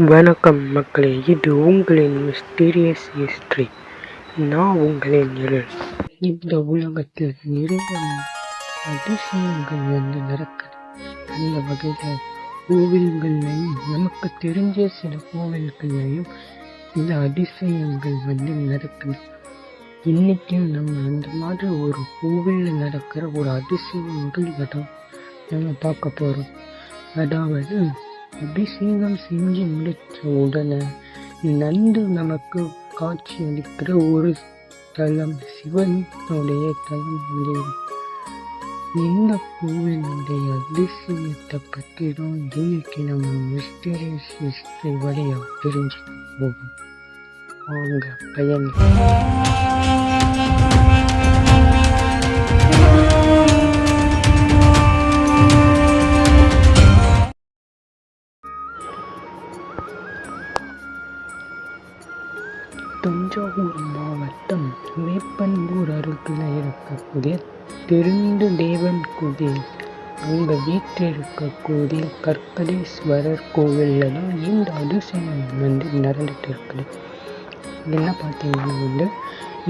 வணக்கம் மக்களே இது உங்களின் மிஸ்டீரியஸ் ஹிஸ்ட்ரி நான் உங்களின் இருள். இந்த உலகத்தில் நிறைய அதிசயங்கள் வந்து நடக்குது. அந்த வகையில் கோவில்கள்லையும் நமக்கு தெரிஞ்ச சில கோவில்கள்லையும் சில அதிசயங்கள் வந்து நடக்குது. இன்றைக்கும் நம்ம அந்த மாதிரி ஒரு கோவிலில் நடக்கிற ஒரு அதிசயங்கள் தான் நம்ம பார்க்க போகிறோம் அதாவது அபிஷேகம் செஞ்சு முடித்த உடனே நந்து நமக்கு காட்சி அளிக்கிற ஒரு தலம் சிவனுடைய தலம் வந்து இந்த கோவிலுடைய அதிசயத்தை பற்றி தான் இன்னைக்கு நம்ம மிஸ்டீரியஸ் ஹிஸ்டரி வழியா தெரிஞ்சுக்க போகும் வாங்க பயன் தஞ்சாவூர் மாவட்டம் வேப்பன்பூர் அருகில் இருக்கக்கூடிய திருந்து தேவன் கோவில் அவங்க வீட்டில் இருக்கக்கூடிய கற்கடேஸ்வரர் கோவிலில் தான் இந்த அதிசயம் வந்து நடந்துட்டு இருக்குது என்ன பார்த்தீங்கன்னா வந்து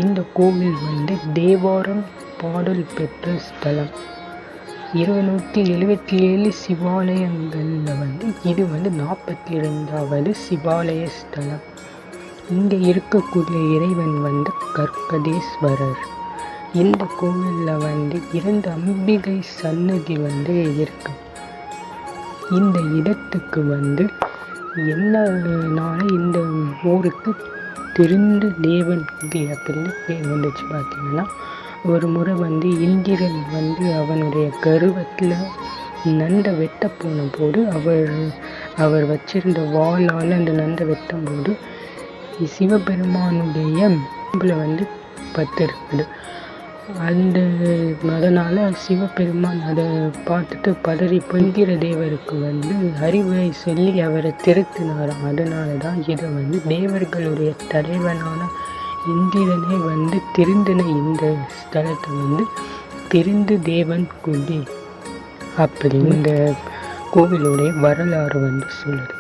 இந்த கோவில் வந்து தேவாரம் பாடல் பெற்ற ஸ்தலம். இருநூற்றி எழுபத்தி ஏழு சிவாலயங்களில் வந்து இது வந்து நாற்பத்தி ரெண்டாவது சிவாலய ஸ்தலம். இங்கே இருக்கக்கூடிய இறைவன் வந்து கர்கதேஸ்வரர் இந்த கோவிலில் வந்து இரண்டு அம்பிகை சன்னதி வந்து இருக்கு. இந்த இடத்துக்கு வந்து என்னனால இந்த ஊருக்கு திருந்து தேவன் அப்படின்னு பேர் வந்துச்சு பார்த்தீங்கன்னா ஒரு முறை வந்து இந்திரன் வந்து அவனுடைய கருவத்தில் நண்டை வெட்ட போன போது அவர் அவர் வச்சிருந்த வாளால் அந்த நண்டை வெட்டும் போது சிவபெருமானுடைய உடம்புல வந்து பத்திருக்குது. அந்த அதனால் சிவபெருமான் அதை பார்த்துட்டு பதறி பொங்கிற தேவருக்கு வந்து அறிவுரை சொல்லி அவரை திருத்தினாராம். அதனால தான் இதை வந்து தேவர்களுடைய தலைவனான இந்திரனே வந்து திருந்தின இந்த ஸ்தலத்தை வந்து திருந்து தேவன் குடி அப்படி இந்த கோவிலுடைய வரலாறு வந்து சொல்லுது.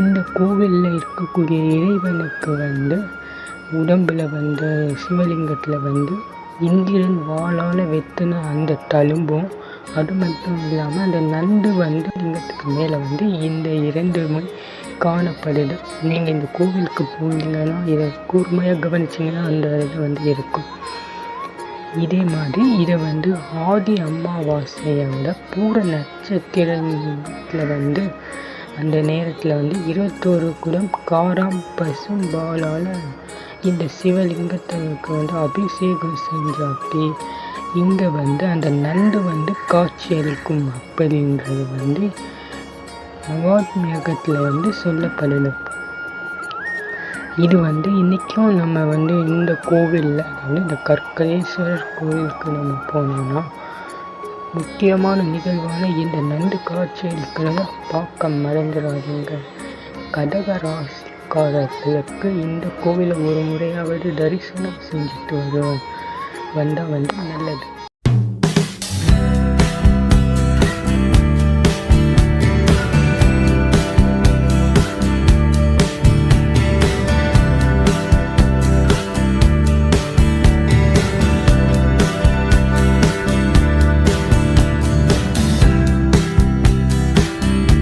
இந்த கோவிலில் இருக்கக்கூடிய இறைவனுக்கு வந்து உடம்பில் வந்து சிவலிங்கத்தில் வந்து இந்திரன் வாளால் வெத்தின அந்த தழும்பும் அது மட்டும் இல்லாமல் அந்த நண்டு வந்து லிங்கத்துக்கு மேலே வந்து இந்த இரண்டுமே காணப்படுது. நீங்கள் இந்த கோவிலுக்கு போனீங்கன்னா இதை கூர்மையாக கவனிச்சிங்கன்னா அந்த இது வந்து இருக்கும். இதே மாதிரி இதை வந்து ஆதி அமாவாசையோட பூர நட்சத்திரத்தில் வந்து அந்த நேரத்தில் வந்து இருபத்தோரு குடம் காராம் பசும் பாலால் இந்த சிவலிங்கத்தனுக்கு வந்து அபிஷேகம் செஞ்சாப்பி. இங்கே வந்து அந்த நண்டு வந்து காட்சியளிக்கும் அப்படின்றது வந்து மகாத்மியகத்தில் வந்து சொல்லப்படணும். இது வந்து இன்றைக்கும் நம்ம வந்து இந்த கோவிலில் வந்து இந்த கற்கரேஸ்வரர் கோவிலுக்கு நம்ம போனோம்னா முக்கியமான நிகழ்வான இந்த நண்டு காட்சி பார்க்க மறந்துடாதீங்க கடக ராசிக்காரர்களுக்கு இந்த கோவிலை ஒரு முறையாவது தரிசனம் செஞ்சுட்டு வருவோம் வந்தால் வந்து நல்லது.